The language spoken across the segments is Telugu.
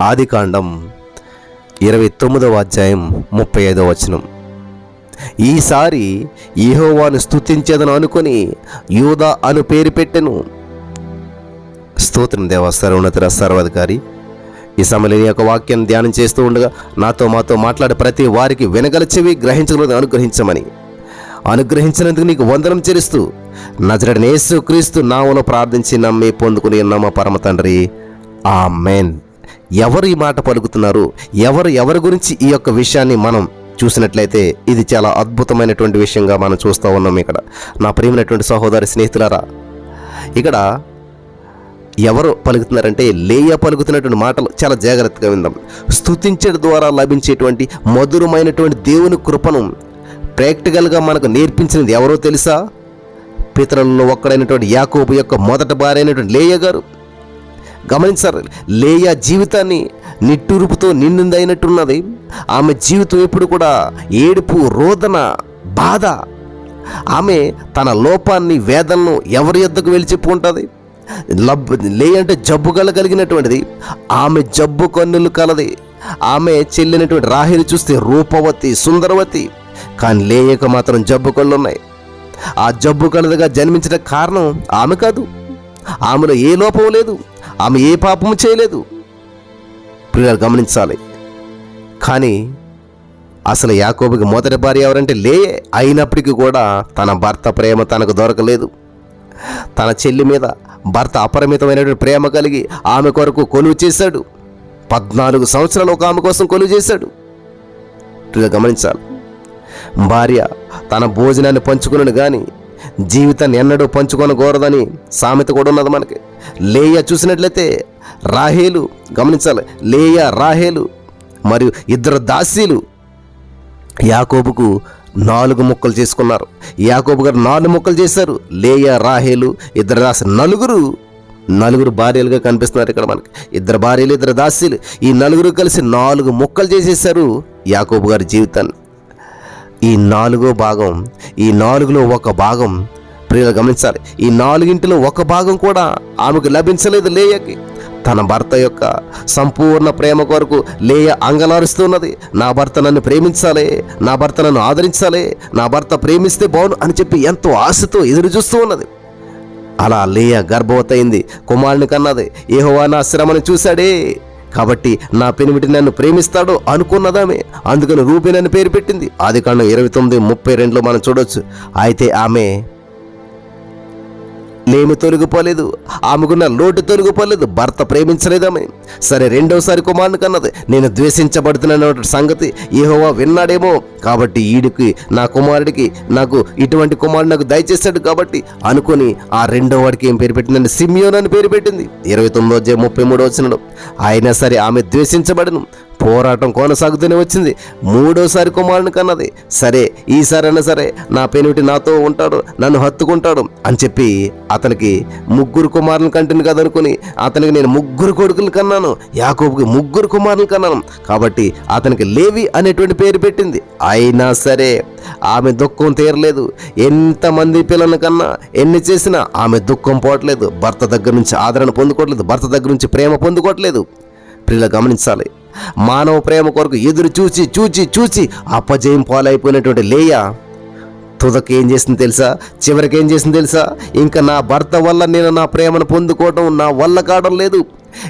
ఆదికాండం ఇరవై తొమ్మిదవ అధ్యాయం ముప్పై ఐదవ వచనం. ఈసారి ఈహోవాను స్థుతించేదను అనుకొని యూదా అను పేరు పెట్టెను. స్తోత్రం దేవ సర్వోన్నతుల సర్వాధికారి. ఈ సమయంలో నీ యొక్క వాక్యాన్ని ధ్యానం చేస్తూ ఉండగా నాతో మాతో మాట్లాడే ప్రతి వారికి వెనగల చెవి గ్రహించగలదు అనుగ్రహించమని. అనుగ్రహించినందుకు నీకు వందనం చెల్లిస్తూ నజరడనేసు క్రీస్తు నామను ప్రార్థించి నమ్మి పొందుకుని నమ్మ పరమ తండ్రి? ఆ మెయిన్ ఎవరు ఈ మాట పలుకుతున్నారు? ఎవరు ఎవరి గురించి ఈ యొక్క విషయాన్ని మనం చూసినట్లయితే ఇది చాలా అద్భుతమైనటువంటి విషయంగా మనం చూస్తూ ఉన్నాం ఇక్కడ. నా ప్రియమైనటువంటి సహోదరి స్నేహితులారా ఇక్కడ ఎవరు పలుకుతున్నారంటే లేయ పలుకుతున్నటువంటి మాటలు చాలా జాగ్రత్తగా విందాం. స్థుతించడం ద్వారా లభించేటువంటి మధురమైనటువంటి దేవుని కృపను ప్రాక్టికల్గా మనకు నేర్పించినది ఎవరో తెలుసా? పితరుల్లో ఒక్కడైనటువంటి యాకోబు యొక్క మొదటి భార్య అయినటువంటి లేయ గారు. గమనించారు. లేయా జీవితాన్ని నిట్టూరుపుతో నిండిందైనట్టున్నది. ఆమె జీవితం ఎప్పుడు కూడా ఏడుపు రోదన బాధ. ఆమె తన లోపాన్ని వేదనను ఎవరి యొద్దకు వెళ్ళి చెప్పుకుంటుంది లబ్ లే అంటే జబ్బు గల కలిగినటువంటిది. ఆమె జబ్బు కన్నులు కలది. ఆమె చెల్లినటువంటి రాహిని చూస్తే రూపవతి సుందరవతి. కానీ లేయక మాత్రం జబ్బు కళ్ళు ఉన్నాయి ఆ జబ్బు కలదుగా జన్మించిన కారణం ఆమె కాదు. ఆమెలో ఏ లోపం లేదు. ఆమె ఏ పాపము చేయలేదు. ప్రియులు గమనించాలి. కానీ అసలు యాకోబుకి మొదటి భార్య ఎవరంటే లే అయినప్పటికీ కూడా తన భర్త ప్రేమ తనకు దొరకలేదు. తన చెల్లి మీద భర్త అపరిమితమైనటువంటి ప్రేమ కలిగి ఆమె కొరకు కొలువు చేశాడు. పద్నాలుగు సంవత్సరాలు ఒక ఆమె కోసం కొలువు చేశాడు. గమనించాలి. భార్య తన భోజనాన్ని పంచుకున్నాను కానీ జీవితాన్ని ఎన్నడూ పంచుకొనకూడదని సామెత కూడా ఉన్నది మనకి. లేయ చూసినట్లయితే రాహేలు గమనించాలి. లేయ రాహేలు మరియు ఇద్దరు దాసీలు యాకోబుకు నాలుగు ముక్కలు చేసుకున్నారు. యాకోబు గారు నాలుగు ముక్కలు చేశారు. లేయ రాహేలు ఇద్దరు దాసి నలుగురు నలుగురు భార్యలుగా కనిపిస్తున్నారు ఇక్కడ మనకి. ఇద్దరు భార్యలు ఇద్దరు దాసీలు. ఈ నలుగురు కలిసి నాలుగు ముక్కలు చేసేసారు యాకోబు గారి జీవితాన్ని. ఈ నాలుగో భాగం ఈ నాలుగులో ఒక భాగం. ప్రియులు గమనించాలి ఈ నాలుగింటిలో ఒక భాగం కూడా ఆమెకు లభించలేదు లేయకి. తన భర్త యొక్క సంపూర్ణ ప్రేమ కొరకు లేయ అంగలారుస్తున్నది. నా భర్త నన్ను ప్రేమించాలి నా భర్త నన్ను ఆదరించాలి నా భర్త ప్రేమిస్తే బాగును అని చెప్పి ఎంతో ఆశతో ఎదురు చూస్తూ ఉన్నది. అలా లేయ గర్భవతయింది కుమారుని కన్నది. ఏహోవా నా శ్రమను చూశాడే. కాబట్టి నా పెనిమిటి నన్ను ప్రేమిస్తాడో అనుకున్నదామే. అందుకని రూపి నన్ను పేరు పెట్టింది. ఆది కాండం ఇరవై తొమ్మిది ముప్పై రెండులో మనం చూడొచ్చు. అయితే ఆమె లేమి తొలగిపోలేదు. ఆమెకున్న లోటు తొలగిపోలేదు. భర్త ప్రేమించలేదామె సరే రెండోసారి కుమారుని కన్నది. నేను ద్వేషించబడుతున్నటువంటి సంగతి ఏహోవా విన్నాడేమో. కాబట్టి ఈడికి నా కుమారుడికి నాకు ఇటువంటి కుమారుడు నాకు దయచేశాడు కాబట్టి అనుకొని ఆ రెండో వాడికి ఏం పేరు పెట్టిందండి సిమియోన్ అని పేరు పెట్టింది. ఇరవై తొమ్మిదో అధ్యాయం ముప్పై మూడో వచ్చినాడు అయినా సరే ఆమె ద్వేషించబడను. పోరాటం కొనసాగుతూనే వచ్చింది. మూడోసారి కుమారుని కన్నది. సరే ఈసారైనా సరే నా పెనిమిటి నాతో ఉంటాడు నన్ను హత్తుకుంటాడు అని చెప్పి అతనికి ముగ్గురు కుమారుని కంటిని కదనుకుని అతనికి నేను ముగ్గురు కొడుకులు కన్నాను. యాకోబుకి ముగ్గురు కుమారులు కన్నాను. కాబట్టి అతనికి లేవి అనేటువంటి పేరు పెట్టింది. అయినా సరే ఆమె దుఃఖం తీరలేదు. ఎంతమంది పిల్లల కన్నా ఎన్ని చేసినా ఆమె దుఃఖం పోవట్లేదు. భర్త దగ్గర నుంచి ఆదరణ పొందుకోవట్లేదు. భర్త దగ్గర నుంచి ప్రేమ పొందుకోవట్లేదు. ప్రియుల గమనించాలి. మానవ ప్రేమ కొరకు ఎదురు చూచి చూచి చూచి అపజయం పాలైపోయినటువంటి లేయ తుదకు ఏం చేసింది తెలుసా? చివరికి ఏం చేసింది తెలుసా? ఇంకా నా భర్త వల్ల నేను నా ప్రేమను పొందుకోవడం నా వల్ల కావడం లేదు.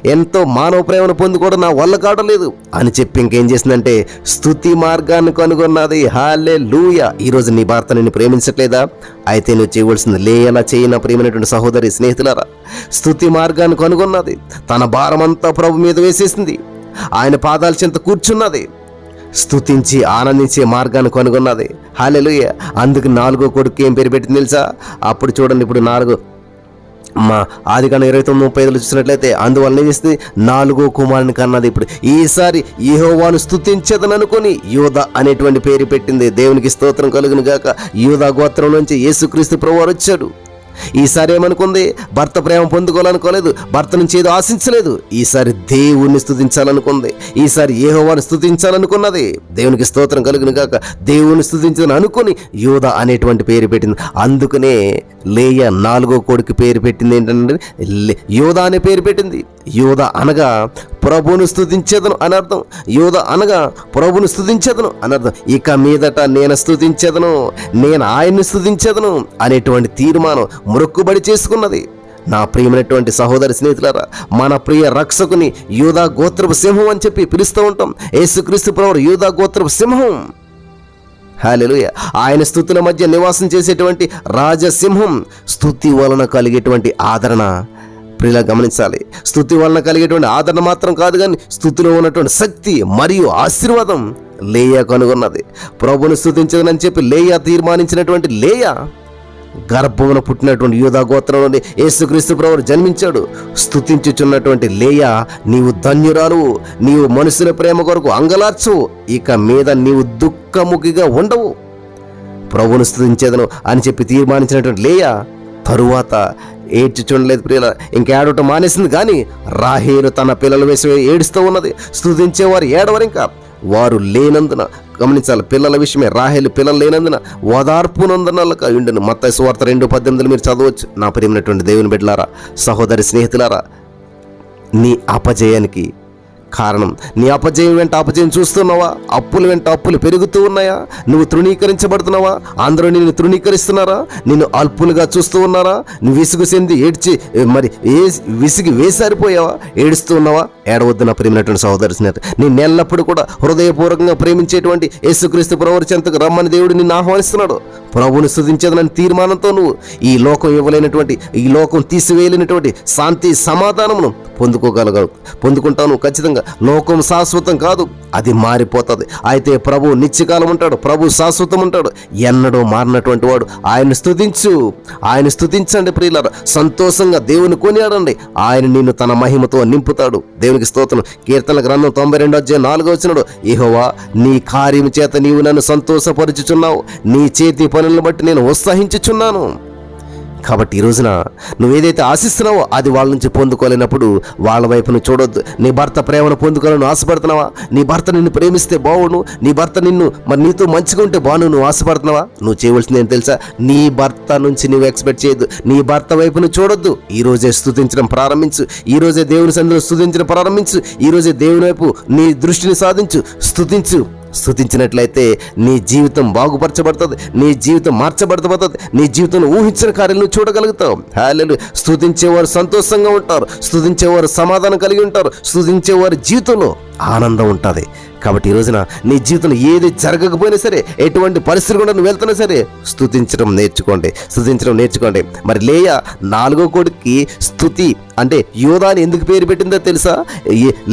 ఎంతో మానవ ప్రేమను పొందుకోవడం నా వల్ల కావడం లేదు అని చెప్పి ఇంకేం చేసిందంటే స్థుతి మార్గాన్ని కనుగొన్నది. హాలే లూయ ఈరోజు నీ భర్త నిన్ను ప్రేమించట్లేదా? అయితే నువ్వు చేయవలసింది లేయలా చేయన నా సహోదరి స్నేహితులారా. స్థుతి మార్గాన్ని కనుగొన్నది. తన భారమంతా ప్రభు మీద వేసేసింది. ఆయన పాదాల చెంత కూర్చున్నది. స్తుతించి ఆనందించే మార్గాన్ని కనుగొన్నది. హాలెలుయ అందుకు నాలుగో కొడుకు ఏం పేరు పెట్టింది తెలుసా? అప్పుడు చూడండి ఇప్పుడు నాలుగు. మా ఆది కన్నా ఇరవై తొమ్మిది ముప్పై ఐదులో చూసినట్లయితే అందువల్ల ఏం చేస్తుంది నాలుగో కుమారుని కన్నది. ఇప్పుడు ఈసారి యహోవాను స్థుతించదని అనుకుని యూద అనేటువంటి పేరు పెట్టింది. దేవునికి స్తోత్రం కలుగును గాక యూద గోత్రం నుంచి యేసుక్రీస్తు ప్రభువారు వచ్చాడు. ఈసారి ఏమనుకుంది? భర్త ప్రేమ పొందుకోవాలనుకోలేదు భర్త నుంచి ఏదో ఆశించలేదు. ఈసారి దేవుణ్ణి స్థుతించాలనుకుంది ఈసారి ఏహోవాని స్థుతించాలనుకున్నది దేవునికి స్తోత్రం కలుగును కాక దేవుని స్థుతించదని అనుకుని యూద అనేటువంటి పేరు పెట్టింది. అందుకనే లేయ నాలుగో కొడుకు పేరు పెట్టింది ఏంటంటే లే- యోధ అనే పేరు పెట్టింది. యోధ అనగా ప్రభువును స్థుతించేదను అనర్థం యోధ అనగా ప్రభువును స్థుతించేదను అనర్థం ఇక మీదట నేను స్తుతించేదను నేను ఆయన్ని స్థుతించేదను అనేటువంటి తీర్మానం మొక్కుబడి చేసుకున్నది. నా ప్రియమైనటువంటి సహోదరి స్నేహితులారా మన ప్రియ రక్షకుని యూదా గోత్రపు సింహం అని చెప్పి పిలుస్తూ ఉంటాం. యేసుక్రీస్తు ప్రభు యూదా గోత్రపు సింహం. హాలెలుయ. ఆయన స్థుతుల మధ్య నివాసం చేసేటువంటి రాజసింహం స్థుతి వలన కలిగేటువంటి ఆదరణ ప్రియుల గమనించాలి. స్థుతి వలన కలిగేటువంటి ఆదరణ మాత్రం కాదు కానీ స్థుతిలో ఉన్నటువంటి శక్తి మరియు ఆశీర్వాదం లేయ కనుగొన్నది. ప్రభుని స్థుతించదనని చెప్పి లేయ తీర్మానించినటువంటి లేయ గర్భమున పుట్టినటువంటి యూదా గోత్రం నుండి యేసుక్రీస్తు ప్రభువు జన్మించాడు. స్థుతించుచున్నటువంటి లేయా నీవు ధన్యురాలు నీవు మనుషుల ప్రేమ కొరకు అంగలార్చు ఇక మీద నీవు దుఃఖముఖిగా ఉండవు. ప్రభువును స్థుతించేదను అని చెప్పి తీర్మానించినటువంటి లేయ తరువాత ఏడ్చి చూడలేదు ప్రియుల ఇంకేడటం మానేసింది కానీ రాహేలు తన పిల్లల వేసి ఏడుస్తూ ఉన్నది. స్థుతించేవారు ఏడవరు ఇంకా. వారు లేనందున గమనించాలి పిల్లల విషయమే. రాహేలు పిల్లలు లేనందున ఓదార్పునందునలక ఉండును మత్త సువార్త రెండు పద్దెనిమిదిలో మీరు చదవచ్చు. నా ప్రియమైనటువంటి దేవుని బిడ్డలారా సహోదరి స్నేహితులారా నీ అపజయానికి కారణం. నీ అపజయం వెంట అపజయం చూస్తున్నావా? అప్పుల వెంట అప్పులు పెరుగుతూ ఉన్నాయా? నువ్వు తృణీకరించబడుతున్నావా? అందరూ నిన్ను తృణీకరిస్తున్నారా? నిన్ను అల్పులుగా చూస్తూ ఉన్నారా? నువ్వు విసుగు చెంది ఏడ్చి మరి ఏ విసిగి వేసారిపోయావా? ఏడుస్తూ ఉన్నావా? ఏడవద్దు నా ప్రేమైనటువంటి సహోదరి స్నేహితు నేను ఎల్లప్పుడూ కూడా హృదయపూర్వకంగా ప్రేమించేటువంటి యేసుక్రీస్తు ప్రభువు చెంతకు రమ్మని దేవుడు నిన్ను ఆహ్వానిస్తున్నాడు. ప్రభువుని స్థుతించేదనని తీర్మానంతో నువ్వు. ఈ లోకం ఇవ్వలేనటువంటి ఈ లోకం తీసివేయలేనటువంటి శాంతి సమాధానమును పొందుకోగలగ పొందుకుంటాను ఖచ్చితంగా. లోకం శాశ్వతం కాదు అది మారిపోతుంది. అయితే ప్రభు నిత్యకాలం ఉంటాడు ప్రభు శాశ్వతం ఉంటాడు. ఎన్నడూ మారినటువంటి వాడు ఆయన స్తుతించు. ఆయన స్థుతించండి ప్రియులారు. సంతోషంగా దేవుని కొనియాడండి. ఆయన నిన్ను తన మహిమతో నింపుతాడు. దేవునికి స్తోత్రం. కీర్తన గ్రంథం తొంభై రెండు అధ్యాయం నాలుగో వచ్చినాడు ఇహోవా నీ కార్యము చేత నీవు నన్ను సంతోషపరుచుచున్నావు. నీ చేతి పనులను బట్టి నేను ఉత్సాహించుచున్నాను. కాబట్టి ఈ రోజున నువ్వు ఏదైతే ఆశిస్తున్నావో అది వాళ్ళ నుంచి పొందుకోలేనప్పుడు వాళ్ళ వైపును చూడొద్దు. నీ భర్త ప్రేమను పొందుకోవాలని ఆశపడుతున్నావా? నీ భర్త నిన్ను ప్రేమిస్తే బాగుండు నీ భర్త నిన్ను మరి నీతో మంచిగా ఉంటే బాను నువ్వు ఆశపడుతున్నావా? నువ్వు చేయవలసింది ఏం తెలుసా? నీ భర్త నుంచి నువ్వు ఎక్స్పెక్ట్ చేయొద్దు. నీ భర్త వైపును చూడొద్దు. ఈ రోజే ప్రారంభించు. ఈ రోజే దేవుని సందులో స్థుతించడం ప్రారంభించు. ఈ రోజే దేవుని వైపు నీ దృష్టిని సాధించు. స్థుతించు స్థుతించినట్లయితే నీ జీవితం బాగుపరచబడుతుంది నీ జీవితం మార్చబడతాబోతుంది నీ జీవితంలో ఊహించిన కార్యాలను చూడగలుగుతావు. హాలెలు స్థుతించేవారు సంతోషంగా ఉంటారు స్థుతించేవారు సమాధానం కలిగి ఉంటారు స్థుతించేవారి జీవితంలో ఆనందం ఉంటుంది. కాబట్టి ఈ రోజున నీ జీవితంలో ఏది జరగకపోయినా సరే ఎటువంటి పరిస్థితులు కూడా నువ్వు వెళ్తున్నా సరే స్థుతించడం నేర్చుకోండి స్థుతించడం నేర్చుకోండి. మరి లేయ నాలుగో కొడుక్కి స్థుతి అంటే యోధా అని ఎందుకు పేరు పెట్టిందో తెలుసా?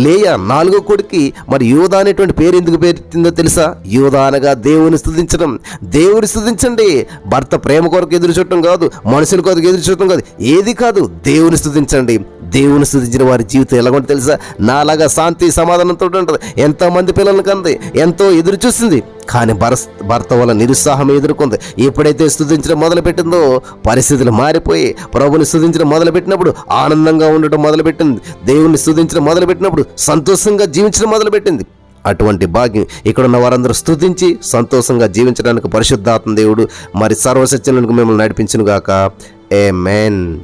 లేయ నాలుగో కొడుక్కి మరి యోధా అనేటువంటి పేరు ఎందుకు పెట్టిందో తెలుసా? యోధా అనగా దేవుని స్థుతించడం దేవుని స్థుతించండి భర్త ప్రేమ కొరకు ఎదురు చూడటం కాదు మనుషుల కొరకు ఎదురు చూడటం కాదు ఏది కాదు దేవుని స్థుతించండి దేవుని స్థుతించిన వారి జీవితం ఎలాగో తెలుసా? నాలాగా శాంతి సమాధానంతో ఉంటుంది. ఎంతమంది పిల్లలను కంది ఎంతో ఎదురు చూసింది. కానీ భర భర్త వల్ల నిరుత్సాహం ఎదుర్కొంది. ఎప్పుడైతే స్థుతించడం మొదలుపెట్టిందో పరిస్థితులు మారిపోయి ప్రభుని స్థుతించడం మొదలుపెట్టినప్పుడు ఆనందంగా ఉండటం మొదలుపెట్టింది. దేవుని స్థుతించడం మొదలుపెట్టినప్పుడు సంతోషంగా జీవించడం మొదలుపెట్టింది. అటువంటి భాగ్యం ఇక్కడున్న వారందరూ స్థుతించి సంతోషంగా జీవించడానికి పరిశుద్ధాత్మ దేవుడు మరి సర్వసత్యములకు మిమ్మల్ని నడిపించునుగాక. ఏ మెన్